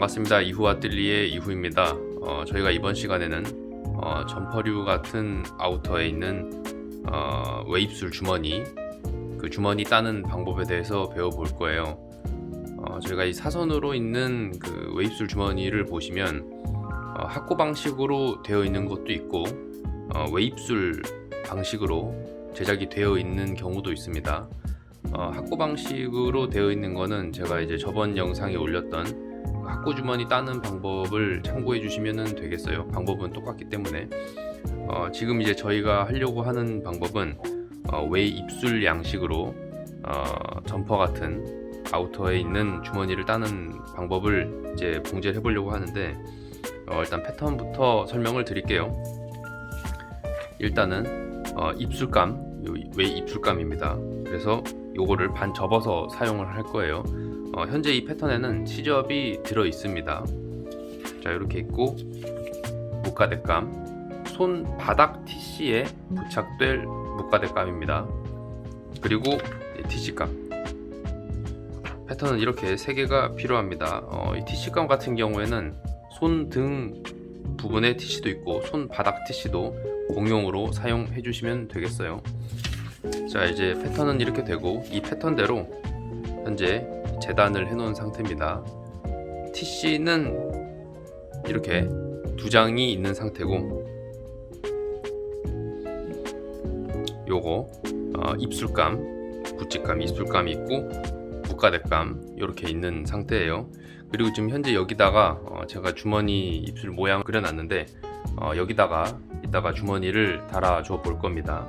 반갑습니다. 이후 아뜰리의 이후입니다. 어, 저희가 이번 시간에는 어, 점퍼류 같은 아우터에 있는 어, 웨입술 주머니 그 주머니 따는 방법에 대해서 배워볼 거예요. 어, 저희가 이 사선으로 있는 그 웨입술 주머니를 보시면 어, 학고 방식으로 되어 있는 것도 있고 어, 웨입술 방식으로 제작이 되어 있는 경우도 있습니다. 어, 학고 방식으로 되어 있는 거는 제가 이제 저번 영상에 올렸던 학고 주머니 따는 방법을 참고해 주시면 되겠어요. 방법은 똑같기 때문에 어, 지금 이제 저희가 하려고 하는 방법은 어, 웨이 입술 양식으로 어, 점퍼 같은 아우터에 있는 주머니를 따는 방법을 이제 봉제를 해보려고 하는데 어, 일단 패턴부터 설명을 드릴게요. 일단은 어, 입술감, 요 웨이 입술감입니다. 그래서 요거를 반 접어서 사용을 할 거예요. 어, 현재 이 패턴에는 시접이 들어 있습니다. 자 이렇게 있고 목가대감, 손 바닥 TC에 부착될 목가대감입니다. 그리고 TC감. 패턴은 이렇게 세 개가 필요합니다. 어, 이 TC감 같은 경우에는 손 등 부분에 TC도 있고 손 바닥 TC도 공용으로 사용해 주시면 되겠어요. 자 이제 패턴은 이렇게 되고 이 패턴대로 현재 재단을 해 놓은 상태입니다. TC는 이렇게 두 장이 있는 상태고 요거 어, 입술감, 굿직감, 입술감이 있고 무가대감 이렇게 있는 상태예요. 그리고 지금 현재 여기다가 어, 제가 주머니 입술 모양 그려놨는데 어, 여기다가 이따가 주머니를 달아줘 볼 겁니다.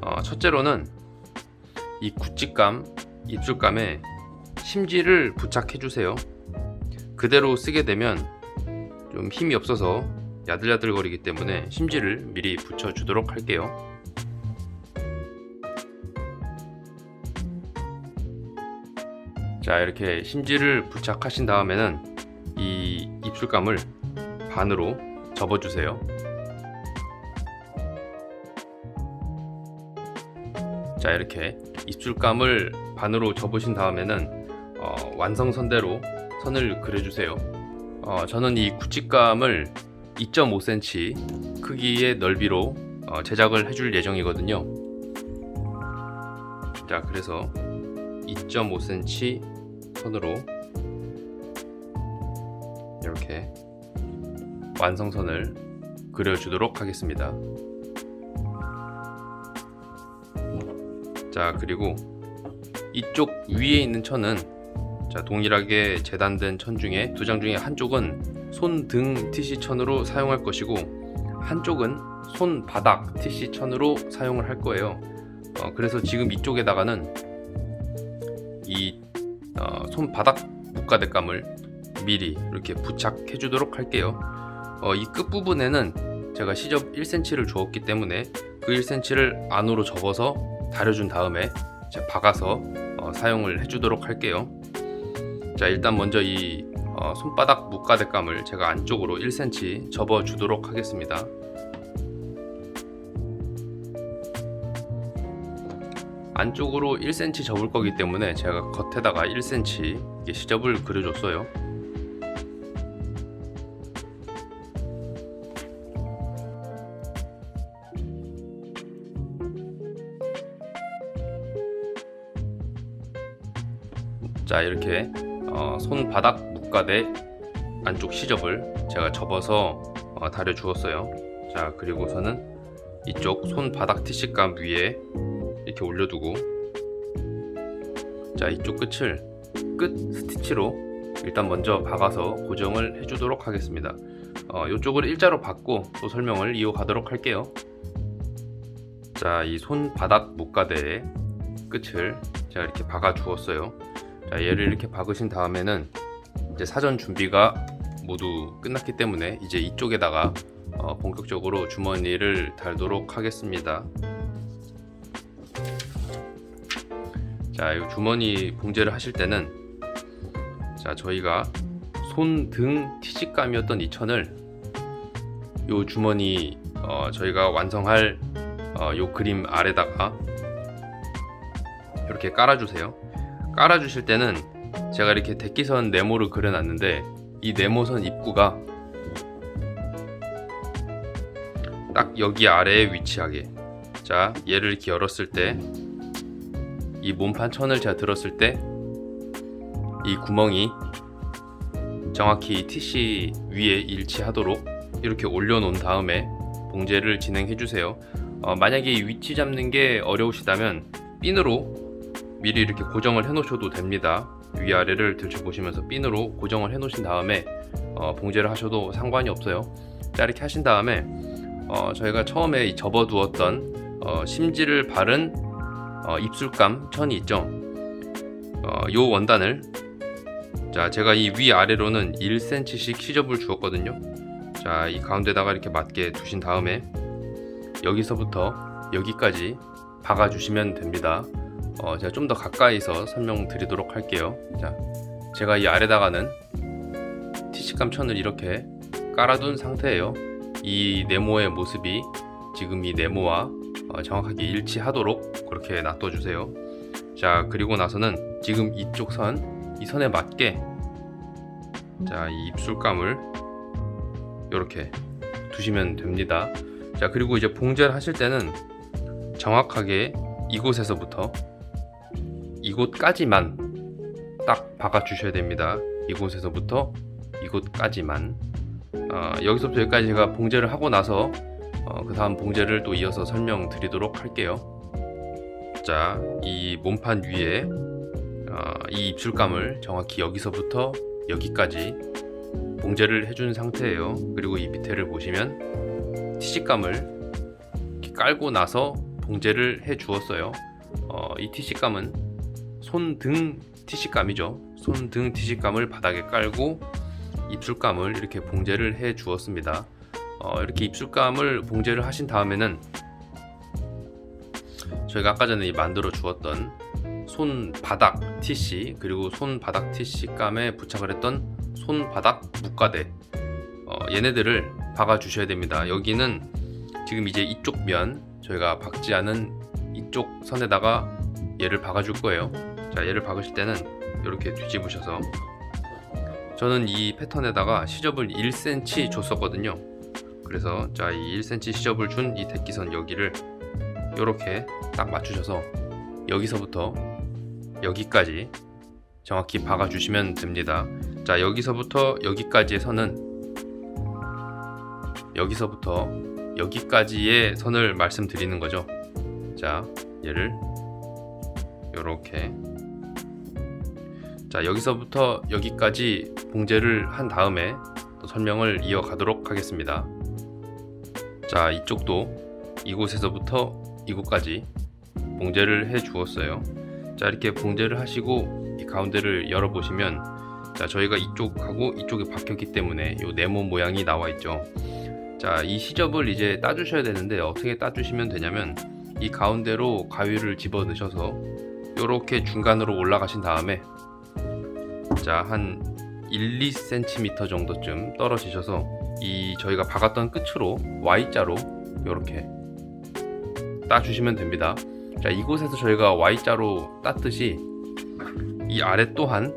어, 첫째로는 이 굿직감, 입술감에 심지를 부착해 주세요. 그대로 쓰게 되면 좀 힘이 없어서 야들야들거리기 때문에 심지를 미리 붙여 주도록 할게요. 자 이렇게 심지를 부착하신 다음에는 이 입술감을 반으로 접어주세요. 자 이렇게 입술감을 반으로 접으신 다음에는 어, 완성선대로 선을 그려주세요. 어, 저는 이 구찌감을 2.5cm 크기의 넓이로 어, 제작을 해줄 예정이거든요. 자 그래서 2.5cm 선으로 이렇게 완성선을 그려주도록 하겠습니다. 자 그리고 이쪽 위에 있는 천은 자 동일하게 재단된 천 중에 두 장 중에 한쪽은 손 등 TC 천으로 사용할 것이고 한쪽은 손 바닥 TC 천으로 사용을 할 거예요. 어, 그래서 지금 이쪽에다가는 이 어, 손바닥 목가대감을 미리 이렇게 부착해 주도록 할게요. 어, 이 끝부분에는 제가 시접 1cm를 주었기 때문에 그 1cm를 안으로 접어서 다려준 다음에 박아서 어, 사용을 해주도록 할게요. 자 일단 먼저 이 어, 손바닥 목가대감을 제가 안쪽으로 1cm 접어 주도록 하겠습니다. 안쪽으로 1cm 접을 거기 때문에 제가 겉에다가 1cm 이게 시접을 그려줬어요. 자 이렇게 어, 손바닥 목가대 안쪽 시접을 제가 접어서 어, 다려 주었어요. 자 그리고서는 이쪽 손바닥 티시감 위에 이렇게 올려두고 자 이쪽 끝을 끝 스티치로 일단 먼저 박아서 고정을 해주도록 하겠습니다. 어, 이쪽을 일자로 박고 또 설명을 이어가도록 할게요. 자 이 손바닥 목가대의 끝을 제가 이렇게 박아 주었어요. 자 얘를 이렇게 박으신 다음에는 이제 사전 준비가 모두 끝났기 때문에 이제 이쪽에다가 어, 본격적으로 주머니를 달도록 하겠습니다. 자, 이 주머니 봉제를 하실 때는 자 저희가 손 등 티식감이었던 이 천을 이 주머니 어, 저희가 완성할 어, 요 그림 아래다가 이렇게 깔아주세요. 깔아주실 때는 제가 이렇게 대기선 네모를 그려놨는데 이 네모선 입구가 딱 여기 아래에 위치하게 자 얘를 이렇게 열었을 때 이 몸판 천을 제가 들었을 때 이 구멍이 정확히 이 TC 위에 일치하도록 이렇게 올려놓은 다음에 봉제를 진행해 주세요. 어, 만약에 이 위치 잡는 게 어려우시다면 핀으로 미리 이렇게 고정을 해 놓으셔도 됩니다. 위아래를 들춰보시면서 핀으로 고정을 해 놓으신 다음에 어, 봉제를 하셔도 상관이 없어요. 자 이렇게 하신 다음에 어, 저희가 처음에 이 접어두었던 어, 심지를 바른 어, 입술감 천이 있죠. 어, 요 원단을 자 제가 이 위아래로는 1cm씩 시접을 주었거든요. 자 이 가운데다가 이렇게 맞게 두신 다음에 여기서부터 여기까지 박아주시면 됩니다. 어, 제가 좀 더 가까이서 설명드리도록 할게요. 자, 제가 이 아래다가는 티시감 천을 이렇게 깔아둔 상태예요. 이 네모의 모습이 지금 이 네모와 어, 정확하게 일치하도록 그렇게 놔둬주세요. 자, 그리고 나서는 지금 이쪽 선, 이 선에 맞게 자, 이 입술감을 이렇게 두시면 됩니다. 자, 그리고 이제 봉제를 하실 때는 정확하게 이곳에서부터 이곳까지만 딱 박아 주셔야 됩니다. 이곳에서부터 이곳까지만 어, 여기서부터 여기까지 제가 봉제를 하고 나서 어, 그 다음 봉제를 또 이어서 설명드리도록 할게요. 자, 이 몸판 위에 어, 이 입술감을 정확히 여기서부터 여기까지 봉제를 해준 상태예요. 그리고 이 밑에를 보시면 티시감을 깔고 나서 봉제를 해 주었어요. 어, 이 티시감은 손등 티시감이죠. 손등 티시감을 바닥에 깔고 입술감을 이렇게 봉제를 해 주었습니다. 어, 이렇게 입술감을 봉제를 하신 다음에는 저희가 아까 전에 만들어 주었던 손바닥 티시 그리고 손바닥 티시감에 부착을 했던 손바닥 묶가대 어, 얘네들을 박아 주셔야 됩니다. 여기는 지금 이제 이쪽 면 저희가 박지 않은 이쪽 선에다가 얘를 박아 줄 거예요. 자, 얘를 박으실 때는 이렇게 뒤집으셔서 저는 이 패턴에다가 시접을 1cm 줬었거든요. 그래서 자, 이 1cm 시접을 준 이 대기선 여기를 이렇게 딱 맞추셔서 여기서부터 여기까지 정확히 박아 주시면 됩니다. 자, 여기서부터 여기까지의 선은 여기서부터 여기까지의 선을 말씀드리는 거죠. 자, 얘를 이렇게 자, 여기서부터 여기까지 봉제를 한 다음에 또 설명을 이어가도록 하겠습니다. 자, 이쪽도 이곳에서부터 이곳까지 봉제를 해 주었어요. 자, 이렇게 봉제를 하시고 이 가운데를 열어 보시면 자, 저희가 이쪽하고 이쪽에 박혔기 때문에 이 네모 모양이 나와 있죠. 자, 이 시접을 이제 따 주셔야 되는데 어떻게 따 주시면 되냐면 이 가운데로 가위를 집어 넣으셔서 이렇게 중간으로 올라가신 다음에 자, 한 1, 2cm 정도쯤 떨어지셔서 이 저희가 박았던 끝으로 Y자로 이렇게 따주시면 됩니다. 자, 이곳에서 저희가 Y자로 땄듯이 이 아래 또한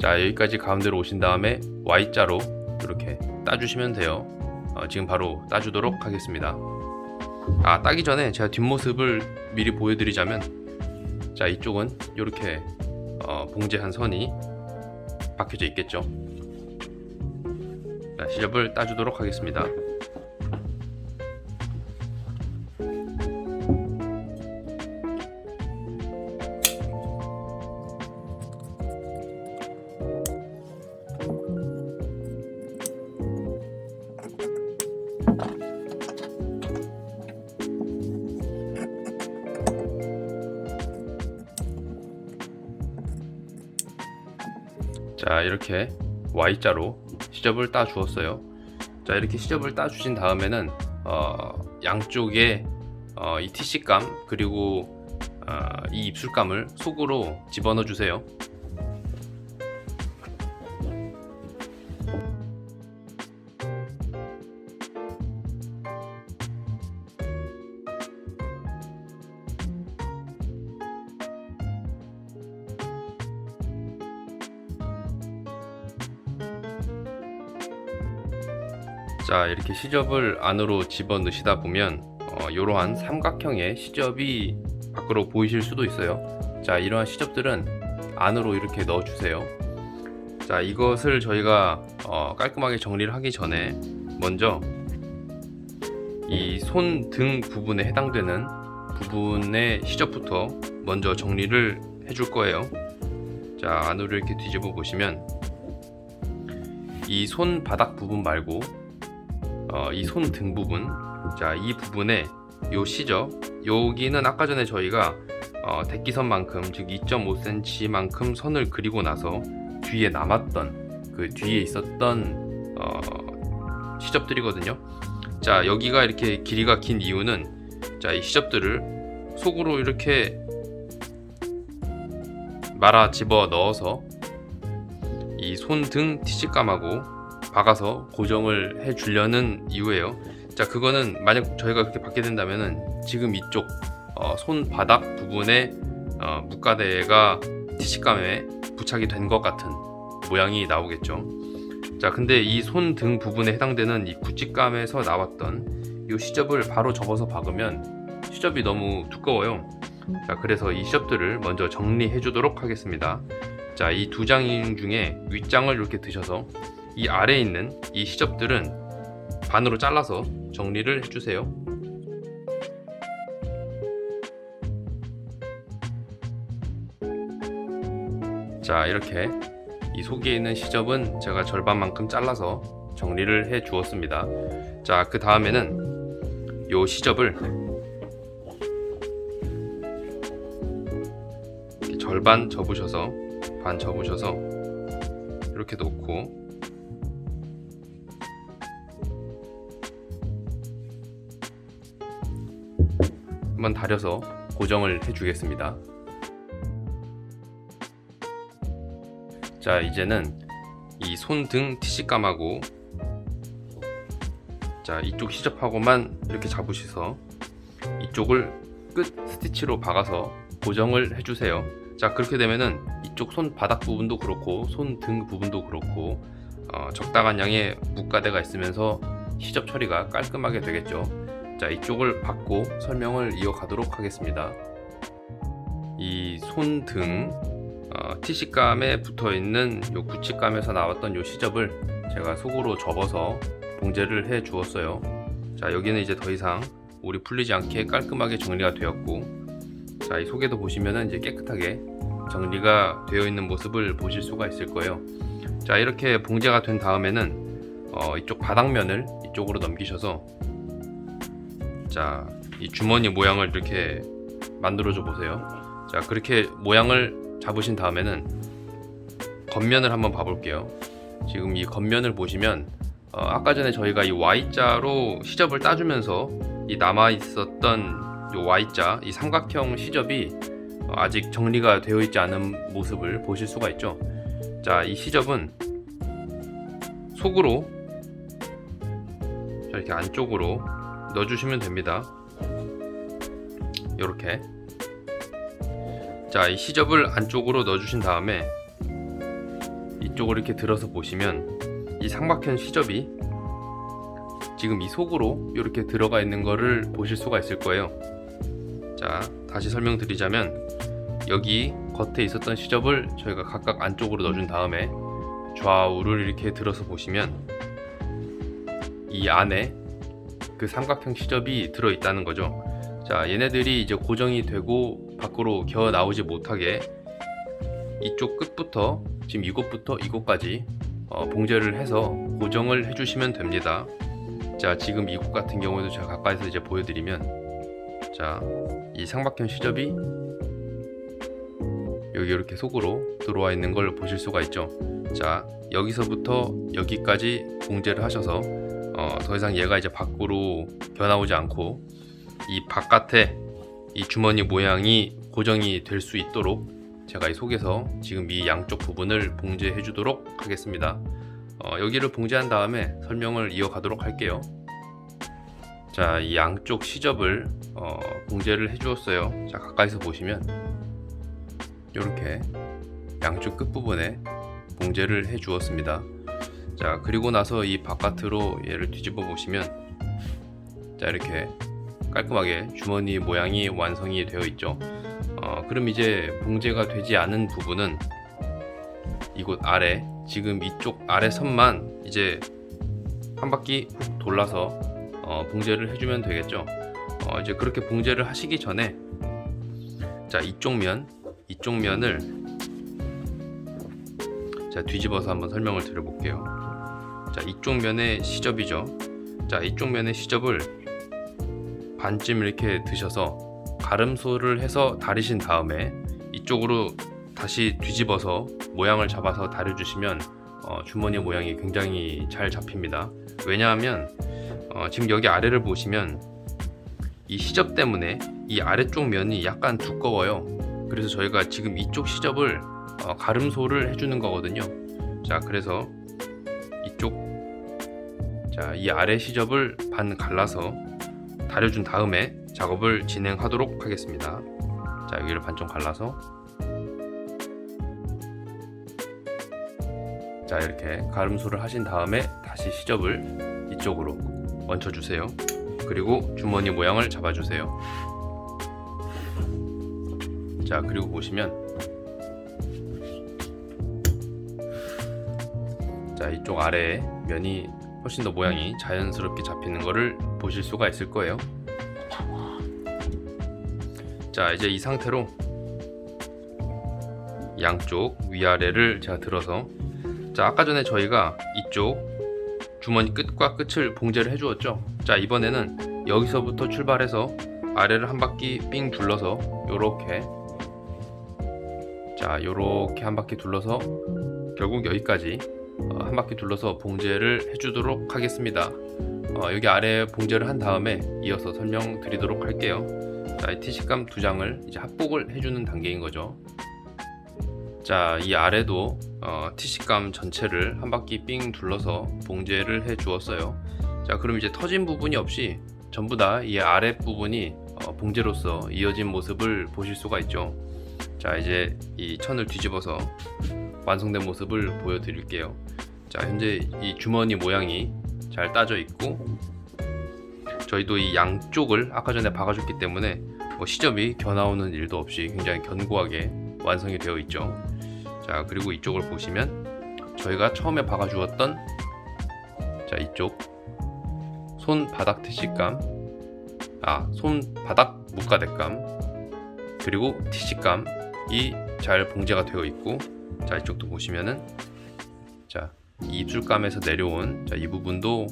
자, 여기까지 가운데로 오신 다음에 Y자로 이렇게 따주시면 돼요. 어, 지금 바로 따주도록 하겠습니다. 아, 따기 전에 제가 뒷모습을 미리 보여드리자면 자, 이쪽은 이렇게 어, 봉제한 선이 박혀져 있겠죠. 자, 시접을 따주도록 하겠습니다. 자 이렇게 Y자로 시접을 따 주었어요. 자 이렇게 시접을 따 주신 다음에는 어, 양쪽에 어, 이 TC감 그리고 어, 이 입술감을 속으로 집어넣어 주세요 자 이렇게 시접을 안으로 집어 넣으시다 보면 어, 이러한 삼각형의 시접이 밖으로 보이실 수도 있어요. 자 이러한 시접들은 안으로 이렇게 넣어 주세요. 자 이것을 저희가 어, 깔끔하게 정리를 하기 전에 먼저 이 손 등 부분에 해당되는 부분의 시접부터 먼저 정리를 해줄 거예요. 자 안으로 이렇게 뒤집어 보시면 이 손 바닥 부분 말고 어, 이 손 등 부분 자 이 부분에 요 시접 여기는 아까 전에 저희가 어, 대기선만큼 즉 2.5cm만큼 선을 그리고 나서 뒤에 남았던 그 뒤에 있었던 어, 시접들이거든요. 자 여기가 이렇게 길이가 긴 이유는 자 이 시접들을 속으로 이렇게 말아 집어 넣어서 이 손 등 티시감하고 박아서 고정을 해 주려는 이유예요. 자 그거는 만약 저희가 그렇게 받게 된다면은 지금 이쪽 어, 손 바닥 부분에 어, 무가대가 티시감에 부착이 된 것 같은 모양이 나오겠죠. 자 근데 이 손 등 부분에 해당되는 이 구찌감에서 나왔던 이 시접을 바로 접어서 박으면 시접이 너무 두꺼워요. 자 그래서 이 시접들을 먼저 정리해 주도록 하겠습니다. 자 이 두장 중에 윗장을 이렇게 드셔서 이 아래에 있는 이 시접들은 반으로 잘라서 정리를 해주세요. 자 이렇게 이 속에 있는 시접은 제가 절반만큼 잘라서 정리를 해 주었습니다. 자 그 다음에는 요 시접을 절반 접으셔서 반 접으셔서 이렇게 놓고 한번 다려서 고정을 해주겠습니다. 자 이제는 이 손등 티시감하고 자 이쪽 시접하고만 이렇게 잡으셔서 이쪽을 끝 스티치로 박아서 고정을 해주세요. 자 그렇게 되면은 이쪽 손 바닥 부분도 그렇고 손 등 부분도 그렇고 어, 적당한 양의 무가대가 있으면서 시접 처리가 깔끔하게 되겠죠. 자 이쪽을 받고 설명을 이어가도록 하겠습니다. 이 손등 어, 티시감에 붙어 있는 요 구치감에서 나왔던 요 시접을 제가 속으로 접어서 봉제를 해 주었어요. 자 여기는 이제 더 이상 물이 풀리지 않게 깔끔하게 정리가 되었고 자 이 속에도 보시면은 이제 깨끗하게 정리가 되어 있는 모습을 보실 수가 있을 거예요. 자 이렇게 봉제가 된 다음에는 어, 이쪽 바닥면을 이쪽으로 넘기셔서 자 이 주머니 모양을 이렇게 만들어 줘 보세요. 자 그렇게 모양을 잡으신 다음에는 겉면을 한번 봐볼게요. 지금 이 겉면을 보시면 어, 아까 전에 저희가 이 Y자로 시접을 따주면서 이 남아 있었던 이 Y자 이 삼각형 시접이 어, 아직 정리가 되어 있지 않은 모습을 보실 수가 있죠. 자, 이 시접은 속으로 자, 이렇게 안쪽으로 넣어주시면 됩니다. 이렇게 자, 이 시접을 안쪽으로 넣어주신 다음에 이쪽을 이렇게 들어서 보시면 이 삼각형 시접이 지금 이 속으로 이렇게 들어가 있는 거를 보실 수가 있을 거예요. 자, 다시 설명드리자면 여기 겉에 있었던 시접을 저희가 각각 안쪽으로 넣어준 다음에 좌우를 이렇게 들어서 보시면 이 안에 그 삼각형 시접이 들어 있다는 거죠. 자, 얘네들이 이제 고정이 되고 밖으로 기어 나오지 못하게 이쪽 끝부터 지금 이곳부터 이곳까지 어, 봉제를 해서 고정을 해주시면 됩니다. 자, 지금 이곳 같은 경우에도 제가 가까이서 이제 보여드리면 자, 이 삼각형 시접이 여기 이렇게 속으로 들어와 있는 걸 보실 수가 있죠. 자, 여기서부터 여기까지 봉제를 하셔서 어, 더 이상 얘가 이제 밖으로 겨나오지 않고 이 바깥에 이 주머니 모양이 고정이 될 수 있도록 제가 이 속에서 지금 이 양쪽 부분을 봉제해 주도록 하겠습니다. 어, 여기를 봉제한 다음에 설명을 이어가도록 할게요. 자, 이 양쪽 시접을 어, 봉제를 해 주었어요. 자, 가까이서 보시면 이렇게 양쪽 끝부분에 봉제를 해 주었습니다. 자 그리고 나서 이 바깥으로 얘를 뒤집어 보시면 자 이렇게 깔끔하게 주머니 모양이 완성이 되어 있죠. 어, 그럼 이제 봉제가 되지 않은 부분은 이곳 아래 지금 이쪽 아래 선만 이제 한 바퀴 훅 돌라서 어, 봉제를 해주면 되겠죠. 어, 이제 그렇게 봉제를 하시기 전에 자 이쪽 면 이쪽 면을 자 뒤집어서 한번 설명을 드려볼게요. 자 이쪽 면의 시접이죠. 자 이쪽 면의 시접을 반쯤 이렇게 드셔서 가름소를 해서 다리신 다음에 이쪽으로 다시 뒤집어서 모양을 잡아서 다려주시면 어, 주머니 모양이 굉장히 잘 잡힙니다. 왜냐하면 어, 지금 여기 아래를 보시면 이 시접 때문에 이 아래쪽 면이 약간 두꺼워요. 그래서 저희가 지금 이쪽 시접을 어, 가름소를 해주는 거거든요. 자, 그래서 자, 이 아래 시접을 반 갈라서 다려준 다음에 작업을 진행하도록 하겠습니다. 자, 여기를 반쪽 갈라서 자, 이렇게 가름소를 하신 다음에 다시 시접을 이쪽으로 얹혀 주세요. 그리고 주머니 모양을 잡아 주세요. 자, 그리고 보시면 자, 이쪽 아래에 면이 훨씬 더 모양이 자연스럽게 잡히는 것을 보실 수가 있을 거예요. 자, 이제 이 상태로 양쪽 위아래를 제가 들어서 자, 아까 전에 저희가 이쪽 주머니 끝과 끝을 봉제를 해 주었죠. 자, 이번에는 여기서부터 출발해서 아래를 한 바퀴 삥 둘러서 요렇게 자, 요렇게 한 바퀴 둘러서 결국 여기까지 어, 한 바퀴 둘러서 봉제를 해주도록 하겠습니다. 어, 여기 아래 봉제를 한 다음에 이어서 설명드리도록 할게요. 자, 이 티식감 두 장을 이제 합복을 해주는 단계인 거죠. 자, 이 아래도 어, 티식감 전체를 한 바퀴 삥 둘러서 봉제를 해 주었어요. 자, 그럼 이제 터진 부분이 없이 전부 다 이 아래 부분이 어, 봉제로서 이어진 모습을 보실 수가 있죠. 자, 이제 이 천을 뒤집어서 완성된 모습을 보여드릴게요. 자, 현재 이 주머니 모양이 잘 따져 있고 저희도 이 양쪽을 아까 전에 박아줬기 때문에 뭐 시접이 겨나오는 일도 없이 굉장히 견고하게 완성이 되어 있죠. 자, 그리고 이쪽을 보시면 저희가 처음에 박아주었던 자 이쪽 손 바닥 티식감, 아 손 바닥 목가대감 그리고 티식감이 잘 봉제가 되어 있고 자 이쪽도 보시면은 자 이 입술감에서 내려온 자, 이 부분도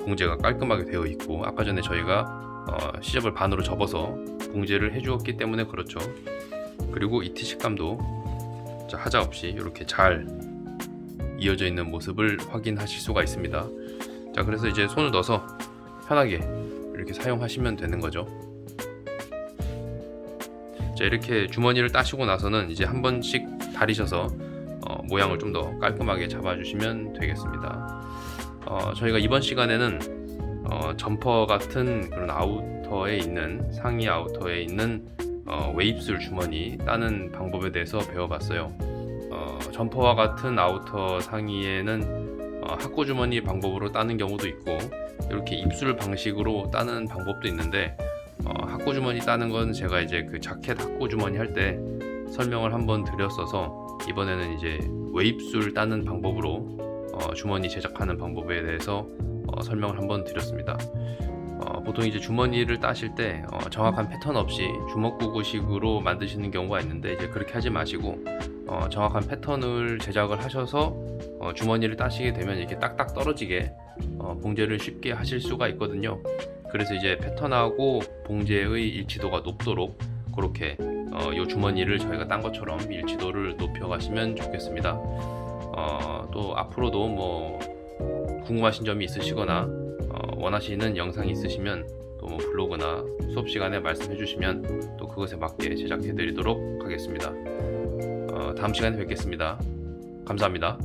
봉제가 깔끔하게 되어 있고 아까 전에 저희가 어, 시접을 반으로 접어서 봉제를 해주었기 때문에 그렇죠. 그리고 이 티식감도 자, 하자 없이 이렇게 잘 이어져 있는 모습을 확인하실 수가 있습니다. 자 그래서 이제 손을 넣어서 편하게 이렇게 사용하시면 되는 거죠. 자 이렇게 주머니를 따시고 나서는 이제 한 번씩 다리셔서 어, 모양을 좀 더 깔끔하게 잡아주시면 되겠습니다. 어, 저희가 이번 시간에는 어, 점퍼 같은 그런 아우터에 있는 상의 아우터에 있는 어, 웨입술 주머니 따는 방법에 대해서 배워봤어요. 어, 점퍼와 같은 아우터 상의에는 어, 학구 주머니 방법으로 따는 경우도 있고 이렇게 입술 방식으로 따는 방법도 있는데 어, 학구 주머니 따는 건 제가 이제 그 자켓 학구 주머니 할 때 설명을 한번 드렸어서 이번에는 이제 웨입술 따는 방법으로 어, 주머니 제작하는 방법에 대해서 어, 설명을 한번 드렸습니다. 어, 보통 이제 주머니를 따실 때 어, 정확한 패턴 없이 주먹구구식으로 만드시는 경우가 있는데 이제 그렇게 하지 마시고 어, 정확한 패턴을 제작을 하셔서 어, 주머니를 따시게 되면 이렇게 딱딱 떨어지게 어, 봉제를 쉽게 하실 수가 있거든요. 그래서 이제 패턴하고 봉제의 일치도가 높도록 그렇게 어, 이 주머니를 저희가 딴 것처럼 일치도를 높여가시면 좋겠습니다. 어, 또 앞으로도 뭐 궁금하신 점이 있으시거나 어, 원하시는 영상이 있으시면 또 뭐 블로그나 수업 시간에 말씀해 주시면 또 그것에 맞게 제작해 드리도록 하겠습니다. 어, 다음 시간에 뵙겠습니다. 감사합니다.